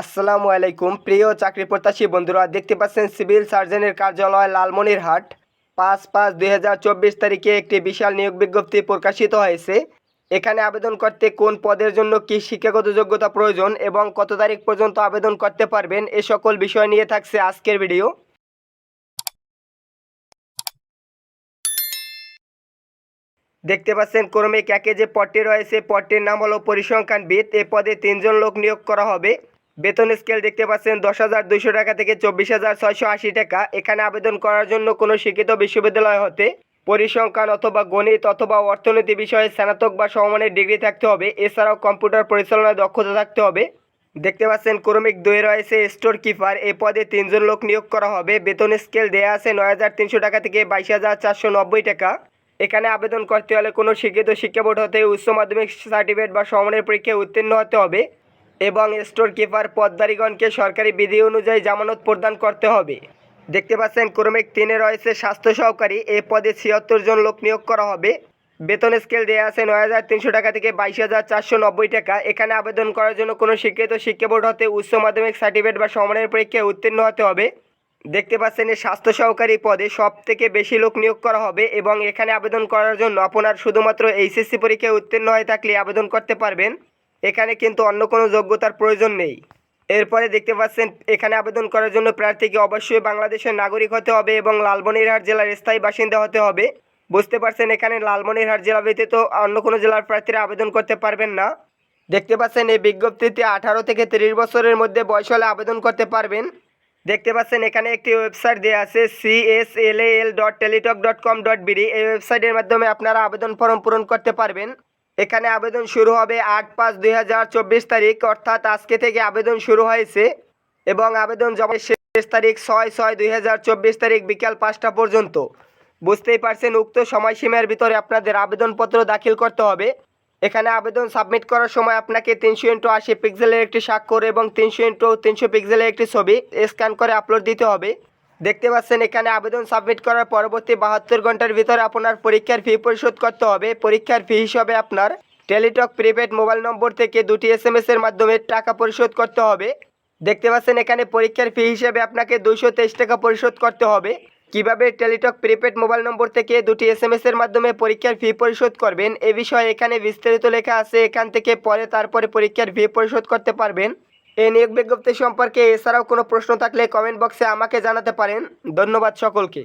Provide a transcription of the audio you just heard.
আসসালামু আলাইকুম। প্রিয় চাকরি প্রত্যাশী বন্ধুরা, দেখতে পাচ্ছেন সিভিল সার্জনের কার্যালয় লালমনিরহাট। পাঁচ পাঁচ দুই তারিখে একটি বিশাল নিয়োগ বিজ্ঞপ্তি প্রকাশিত হয়েছে। এখানে আবেদন করতে কোন পদের জন্য কি শিক্ষাগত যোগ্যতা প্রয়োজন এবং কত তারিখ পর্যন্ত আবেদন করতে পারবেন, এ সকল বিষয় নিয়ে থাকছে আজকের ভিডিও। দেখতে পাচ্ছেন, ক্রমিক একে যে পদটি রয়েছে, পদটির নাম হলো পরিসংখ্যানবিদ। এ পদে তিনজন লোক নিয়োগ করা হবে। বেতন স্কেল দেখতে পাচ্ছেন দশ হাজার দুইশো টাকা থেকে চব্বিশ হাজার ছয়শো আশি টাকা। এখানে আবেদন করার জন্য কোনো শিক্ষিত বিশ্ববিদ্যালয় হতে পরিসংখ্যান অথবা গণিত অথবা অর্থনীতি বিষয়ে স্নাতক বা সমমানের ডিগ্রি থাকতে হবে। এছাড়াও কম্পিউটার পরিচালনায় দক্ষতা থাকতে হবে। দেখতে পাচ্ছেন ক্রমিক দুই রয়েছে স্টোর কিপার। এ পদে তিনজন লোক নিয়োগ করা হবে। বেতন স্কেল দেয়া আছে নয় হাজার তিনশো টাকা থেকে বাইশ হাজার চারশো নব্বই টাকা। এখানে আবেদন করতে হলে কোনো শিক্ষিত শিক্ষা বোর্ড হতে উচ্চ মাধ্যমিক সার্টিফিকেট বা সমমানের পরীক্ষায় উত্তীর্ণ হতে হবে। এবং স্টোর কিপার পদধারীগণকে সরকারি বিধি অনুযায়ী জামানত প্রদান করতে হবে। দেখতে পাচ্ছেন, ক্রমিক তিনে রয়েছে স্বাস্থ্য সহকারী। এ পদে ছিয়াত্তর জন লোক নিয়োগ করা হবে। বেতন স্কেল দেওয়া আছে নয় হাজার তিনশো টাকা থেকে বাইশ হাজার চারশো নব্বই টাকা। এখানে আবেদন করার জন্য কোনো শিক্ষিত শিক্ষা বোর্ড হতে উচ্চ মাধ্যমিক সার্টিফিকেট বা সমানের পরীক্ষায় উত্তীর্ণ হতে হবে। দেখতে পাচ্ছেন এই স্বাস্থ্য সহকারী পদে সব থেকে বেশি লোক নিয়োগ করা হবে এবং এখানে আবেদন করার জন্য আপনার শুধুমাত্র এইচএসসি পরীক্ষায় উত্তীর্ণ হয়ে থাকলে আবেদন করতে পারবেন। এখানে কিন্তু অন্য কোনো যোগ্যতার প্রয়োজন নেই। এরপরে দেখতে পাচ্ছেন, এখানে আবেদন করার জন্য প্রার্থীকে অবশ্যই বাংলাদেশের নাগরিক হতে হবে এবং লালমনিরহাট জেলার স্থায়ী বাসিন্দা হতে হবে। বুঝতে পারছেন, এখানে লালমনিরহাট জেলা ব্যতীত অন্য কোনো জেলার প্রার্থীরা আবেদন করতে পারবেন না। দেখতে পাচ্ছেন, এই বিজ্ঞপ্তিতে আঠারো থেকে তিরিশ বছরের মধ্যে বয়স হলে আবেদন করতে পারবেন। দেখতে পাচ্ছেন, এখানে একটি ওয়েবসাইট দেওয়া আছে CSLL dot Teletalk dot com dot BD এই ওয়েবসাইটের মাধ্যমে আপনারা আবেদন ফর্ম পূরণ করতে পারবেন। এখানে আবেদন শুরু হবে আট পাঁচ দুই তারিখ, অর্থাৎ আজকে থেকে আবেদন শুরু হয়েছে এবং আবেদন জমা শেষ তারিখ ছয় ছয় দুই তারিখ বিকাল পাঁচটা পর্যন্ত। বুঝতেই পারছেন, উক্ত সময়সীমার ভিতরে আপনাদের আবেদনপত্র দাখিল করতে হবে। এখানে আবেদন সাবমিট করার সময় আপনাকে তিনশো ইন্টু আশি পিক্সেলের একটি স্বাক্ষর এবং তিনশো ইন্টু তিনশো পিক্সেলের একটি ছবি স্ক্যান করে আপলোড দিতে হবে। দেখতে পাচ্ছেন, এখানে আবেদন সাবমিট করার পরবর্তী বাহাত্তর ঘণ্টার ভিতরে আপনার পরীক্ষার ফি পরিশোধ করতে হবে। পরীক্ষার ফি হিসাবে আপনার টেলিটক প্রিপেড মোবাইল নম্বর থেকে দুটি এস এম এর মাধ্যমে টাকা পরিশোধ করতে হবে। দেখতে পাচ্ছেন, এখানে পরীক্ষার ফি হিসেবে আপনাকে দুশো তেইশ টাকা পরিশোধ করতে হবে। কীভাবে টেলিটক প্রিপেড মোবাইল নম্বর থেকে দুটি এস এম এর মাধ্যমে পরীক্ষার ফি পরিশোধ করবেন, এ বিষয়ে এখানে বিস্তারিত লেখা আছে। এখান থেকে পরে তারপরে পরীক্ষার ফি পরিশোধ করতে পারবেন। এই নিয়োগ বিজ্ঞপ্তি সম্পর্কে এছাড়াও কোনো প্রশ্ন থাকলে কমেন্ট বক্সে আমাকে জানাতে পারেন। ধন্যবাদ সকলকে।